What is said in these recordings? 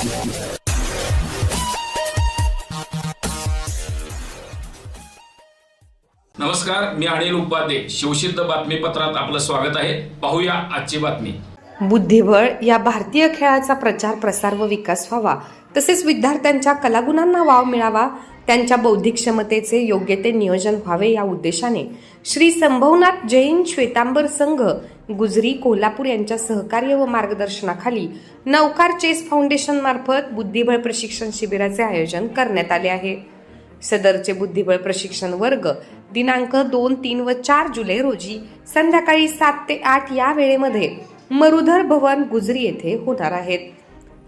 नमस्कार मी अनिल उपाध्ये. शिवसिद्ध बातमीपत्रात आपलं स्वागत आहे. पाहूया आजची बातमी. बुद्धिबळ या भारतीय खेळाचा प्रचार प्रसार व विकास व्हावा. तसेच विद्यार्थ्यांच्या कलागुणांना वाव मिळावा. त्यांच्या बौद्धिक क्षमतेचे योग्य ते नियोजन व्हावे या उद्देशाने श्री संभवनाथ जैन श्वेतांबर संघ गुजरी कोल्हापूर यांच्या सहकार्य व मार्गदर्शनाखाली नौकार चेस फाउंडेशन मार्फत बुद्धिबळ प्रशिक्षण शिबिराचे आयोजन करण्यात आले आहे. सदरचे बुद्धिबळ प्रशिक्षण वर्ग दिनांक दोन तीन व चार जुलै रोजी संध्याकाळी सात ते आठ या वेळेमध्ये मरुधर भवन गुजरी येथे होणार आहेत.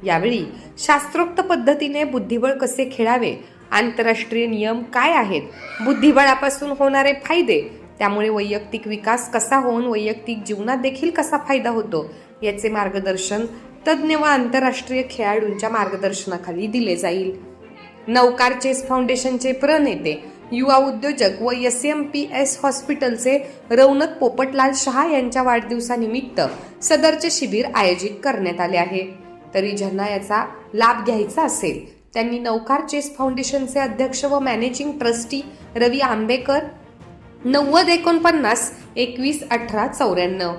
यावेळी शास्त्रोक्त पद्धतीने बुद्धिबळ कसे खेळावे आंतरराष्ट्रीय नियम काय आहेत बुद्धिबळापासून होणारे फायदे त्यामुळे वैयक्तिक विकास कसा होऊन वैयक्तिक जीवनात देखील कसा फायदा होतो याचे मार्गदर्शन तज्ज्ञ व आंतरराष्ट्रीय खेळाडूंच्या मार्गदर्शनाखाली दिले जाईल. नौकार चेस फाउंडेशनचे प्रणेते युवा उद्योजक व एस एम पी एस हॉस्पिटलचे रौनक पोपटलाल शहा यांच्या वाढदिवसानिमित्त सदरचे शिबिर आयोजित करण्यात आले आहे. तरी ज्यांना याचा लाभ घ्यायचा असेल त्यांनी नौकार चेस फाउंडेशनचे अध्यक्ष व मॅनेजिंग ट्रस्टी रवी आंबेकर नव्वद एकोणपन्नास एकवीस अठरा चौऱ्याण्णव.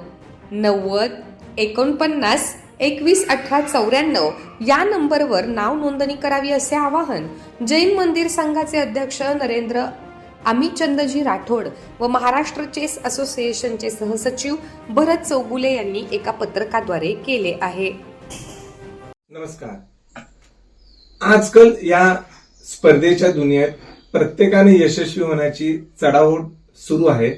नव्वद एकोणपन्नास एकवीस अठरा चौऱ्याण्णव या नंबरवर नाव नोंदणी करावी असे आवाहन जैन मंदिर संघाचे अध्यक्ष नरेंद्र अमितचंदजी राठोड व महाराष्ट्र चेस असोसिएशनचे सहसचिव भरत चौगुले यांनी एका पत्रकाद्वारे केले आहे. नमस्कार. आजकाल या स्पर्धेच्या दुनियेत प्रत्येकाने यशस्वी होण्याची चढाओढ सुरू आहे.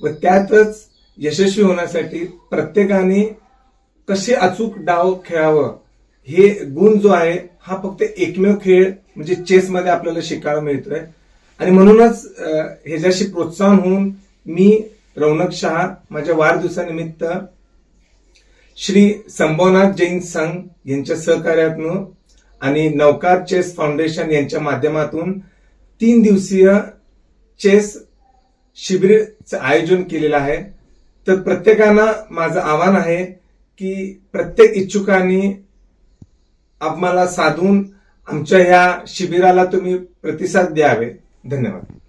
व त्यातच यशस्वी होण्यासाठी प्रत्येकाने कसे अचूक डाव खेळावं हे गुण जो आहे हा फक्त एकमेव खेळ म्हणजे चेसमध्ये आपल्याला शिकायला मिळतोय. आणि म्हणूनच ह्याच्याशी प्रोत्साहन होऊन मी रौनक शहा माझ्या वाढदिवसानिमित्त श्री संभवनाथ जैन संघ यांच्या सहकार्यातून आणि नौकार चेस फाउंडेशन यांच्या माध्यमातून तीन दिवसीय चेस शिबिरचं आयोजन केलेलं आहे. तर प्रत्येकानं माझं आव्हान आहे की प्रत्येक इच्छुकांनी आम्हाला साधून आमच्या ह्या शिबिराला तुम्ही प्रतिसाद द्यावे. धन्यवाद.